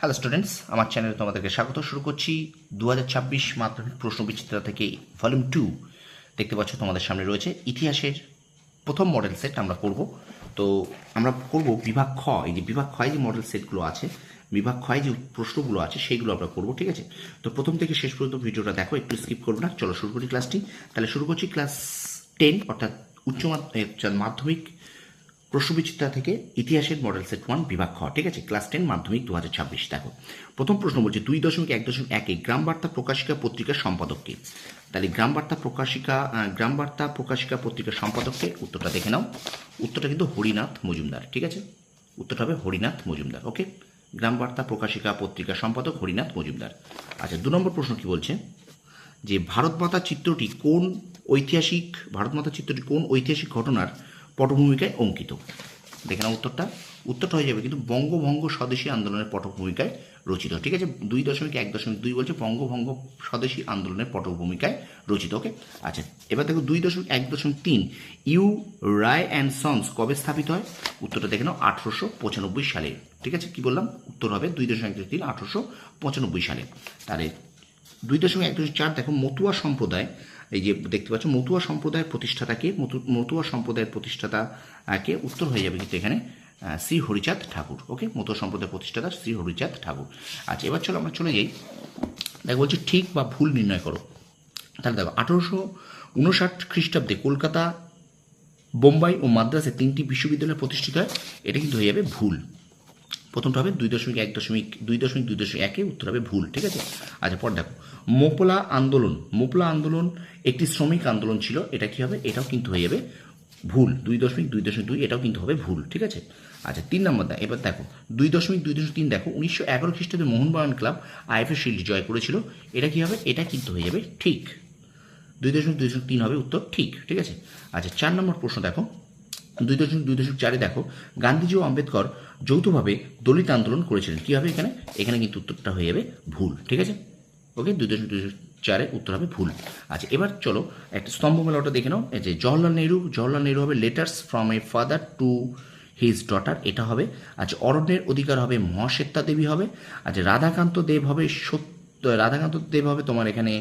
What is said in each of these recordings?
Hello students আমার চ্যানেলে তোমাদেরকে স্বাগত। শুরু করছি দু হাজার ছাব্বিশ মাধ্যমিক প্রশ্ন বিচিত্রা থেকে ভলিউম টু দেখতে পাচ্ছ, তোমাদের সামনে রয়েছে ইতিহাসের প্রথম মডেল সেট আমরা করব। তো আমরা করব বিভাগ খ। এই যে বিভাগ ক্ষয় যে মডেল সেটগুলো আছে, বিভাগ ক্ষয় যে প্রশ্নগুলো আছে, সেইগুলো আমরা করব, ঠিক আছে? তো প্রথম থেকে শেষ পর্যন্ত ভিডিওটা দেখো, একটু স্কিপ করবে না। চলো শুরু করি ক্লাসটি তাহলে শুরু করছি ক্লাস টেন অর্থাৎ উচ্চ মাধ্যমিক প্রশ্নবিচিত্রা থেকে ইতিহাসের মডেল সেট ওয়ান বিভাগ খ, ঠিক আছে? ক্লাস টেন মাধ্যমিক দু হাজার ছাব্বিশ, দেখো। প্রথম প্রশ্ন বলছে, দুই দশমিক এক দশমিক একে গ্রাম বার্তা প্রকাশিকা পত্রিকার সম্পাদককে তাহলে গ্রাম বার্তা প্রকাশিকা গ্রাম বার্তা প্রকাশিকা পত্রিকার সম্পাদককে উত্তরটা দেখে নাও। উত্তরটা কিন্তু হরিনাথ মজুমদার, ঠিক আছে? উত্তরটা হবে হরিনাথ মজুমদার ওকে গ্রাম বার্তা প্রকাশিকা পত্রিকার সম্পাদক হরিনাথ মজুমদার। আচ্ছা দু নম্বর প্রশ্ন কি বলছে? যে ভারত মাতা চিত্রটি কোন ঐতিহাসিক, ভারত মাতা চিত্রটি কোন ঐতিহাসিক ঘটনার পটভূমিকায় অঙ্কিত। দেখে নাও উত্তরটা। উত্তরটা হয়ে যাবে কিন্তু বঙ্গভঙ্গ স্বদেশী আন্দোলনের পটভূমিকায় রচিত। ঠিক আছে? দুই দশমিক এক দশমিক দুই বলছে বঙ্গভঙ্গ স্বদেশী আন্দোলনের পটভূমিকায় রচিত, ওকে? আচ্ছা এবার দেখো দুই দশমিক এক দশমিক তিন। ইউ রায় অ্যান্ড সন্স কবে স্থাপিত হয়? উত্তরটা দেখে নাও, আঠারোশো পঁচানব্বই সালে। ঠিক আছে? কি বললাম? উত্তর হবে দুই দশমিক এক তিন, আঠারোশো পঁচানব্বই সালে। তাহলে দুই দশমিক এক দশমিক চার, দেখো মতুয়া সম্প্রদায় এই যে দেখতে পাচ্ছ, মতুয়া সম্প্রদায়ের প্রতিষ্ঠাতাকে, মতু- মতুয়া সম্প্রদায়ের প্রতিষ্ঠাতা কে উত্তর হয়ে যাবে কিন্তু এখানে শ্রী হরিচাঁদ ঠাকুর, ওকে? মতুয়া সম্প্রদায়ের প্রতিষ্ঠাতা শ্রী হরিচাঁদ ঠাকুর। আচ্ছা এবার চলো আমরা চলে যাই। দেখো বলছি ঠিক বা ভুল নির্ণয় করো। তাহলে দেখো, আঠারোশো উনষাট খ্রিস্টাব্দে কলকাতা, বোম্বাই ও মাদ্রাসে তিনটি বিশ্ববিদ্যালয় প্রতিষ্ঠিত হয়, এটা কিন্তু হয়ে যাবে ভুল। প্রথমটা হবে দুই দশমিক এক দশমিক, দুই দশমিক দুই দশমিক একে, উত্তর হবে ভুল, ঠিক আছে? আচ্ছা পর দেখো। মোপলা আন্দোলন মোপলা আন্দোলন একটি শ্রমিক আন্দোলন ছিল, এটা কি হবে? এটাও কিন্তু হয়ে যাবে ভুল, দুই দশমিক দুই দশমিক দুই, এটাও কিন্তু হবে ভুল, ঠিক আছে? আচ্ছা তিন নম্বর দা, এবার দেখো, দুই দশমিক দুই দশমিক তিন দেখো, উনিশশো এগারো খ্রিস্টাব্দে মোহনবাগান ক্লাব আইএফএ শিল্ড জয় করেছিল, এটা কি হবে? এটা কিন্তু হয়ে যাবে ঠিক। দুই দশমিক দুই দশমিক তিন হবে উত্তর ঠিক ঠিক আছে? আচ্ছা চার নম্বর প্রশ্ন দেখো। দুই দশমিক, দুই দশক চারে দেখো, গান্ধীজি ও আম্বেদকর যৌথভাবে দলিত আন্দোলন করেছিলেন। কী হবে এখানে? এখানে কিন্তু উত্তরটা হয়ে যাবে ভুল, ঠিক আছে? ওকে, দুই দশক দুই দশমিক চারে উত্তর হবে ভুল। আচ্ছা এবার চলো একটা স্তম্ভ মেলাটা দেখে নাও। যে জওহরলাল নেহরু জওহরলাল নেহরু হবে letters from a father to his daughter এটা হবে। আচ্ছা অরণ্যের অধিকার হবে, মহাশ্বেতা দেবী হবে। আচ্ছা রাধাকান্ত দেব হবে সত্য, রাধাকান্ত দেব হবে তোমার এখানে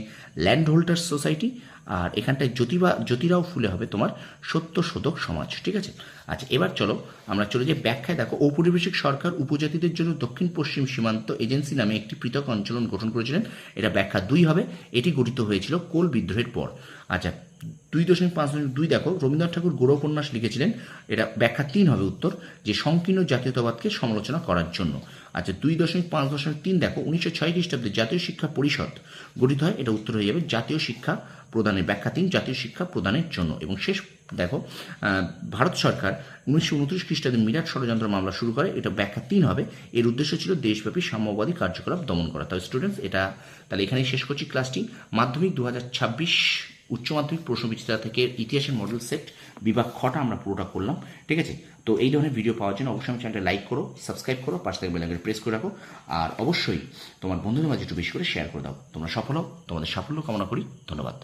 ল্যান্ড হোল্ডার্স সোসাইটি আর এখানটায় জ্যোতিবা, জ্যোতিরাও ফুলে হবে তোমার সত্য শোধক সমাজ, ঠিক আছে? আচ্ছা এবার চলো আমরা চলে যাই ব্যাখ্যায়। দেখো, ঔপনিবেশিক সরকার উপজাতিদের জন্য দক্ষিণ পশ্চিম সীমান্ত এজেন্সি নামে একটি পৃথক অঞ্চলন গঠন করেছিলেন। এটা ব্যাখ্যা দুই হবে। এটি গঠিত হয়েছিল কোল বিদ্রোহের পর। আচ্ছা দুই দশমিক পাঁচ দশমিক দুই দেখো, রবীন্দ্রনাথ ঠাকুর গৌরব উপন্যাস লিখেছিলেন। এটা ব্যাখ্যা তিন হবে উত্তর, যে সংকীর্ণ জাতীয়তাবাদকে সমালোচনা করার জন্য। আচ্ছা দুই দশমিক পাঁচ দশমিক তিন দেখো, উনিশশো ছয় খ্রিস্টাব্দে জাতীয় শিক্ষা পরিষদ গঠিত হয়, এটা উত্তর হয়ে যাবে, জাতীয় শিক্ষা প্রদানের ব্যাখ্যা তিন, জাতীয় শিক্ষা প্রদানের জন্য। এবং শেষ, দেখো ভারত সরকার উনিশশো উনত্রিশ খ্রিস্টাব্দে মিরাট ষড়যন্ত্র মামলা শুরু করে, এটা ব্যাখ্যা তিন হবে। এর উদ্দেশ্য ছিল দেশব্যাপী সাম্যবাদী কার্যকলাপ দমন করা। তাহলে স্টুডেন্টস এটা তাহলে এখানেই শেষ করছি ক্লাসটি মাধ্যমিক দু হাজার ছাব্বিশ উচ্চ মাধ্যমিক, প্রশ্ন বিচিত্রা থেকে ইতিহাসের মডেল সেট বিভাগ খটা আমরা পুরোটা করলাম, ঠিক আছে? তো এই ধরনের ভিডিও পাওয়ার জন্য অবশ্যই আমি চ্যানেলটা লাইক করো সাবস্ক্রাইব করো, পাশে থেকে বেলাকে প্রেস করে রাখো, আর অবশ্যই তোমার বন্ধুদের মাঝে একটু বেশি করে শেয়ার করে দাও। তোমরা সফল হও, তোমাদের সাফল্য কামনা করি, ধন্যবাদ।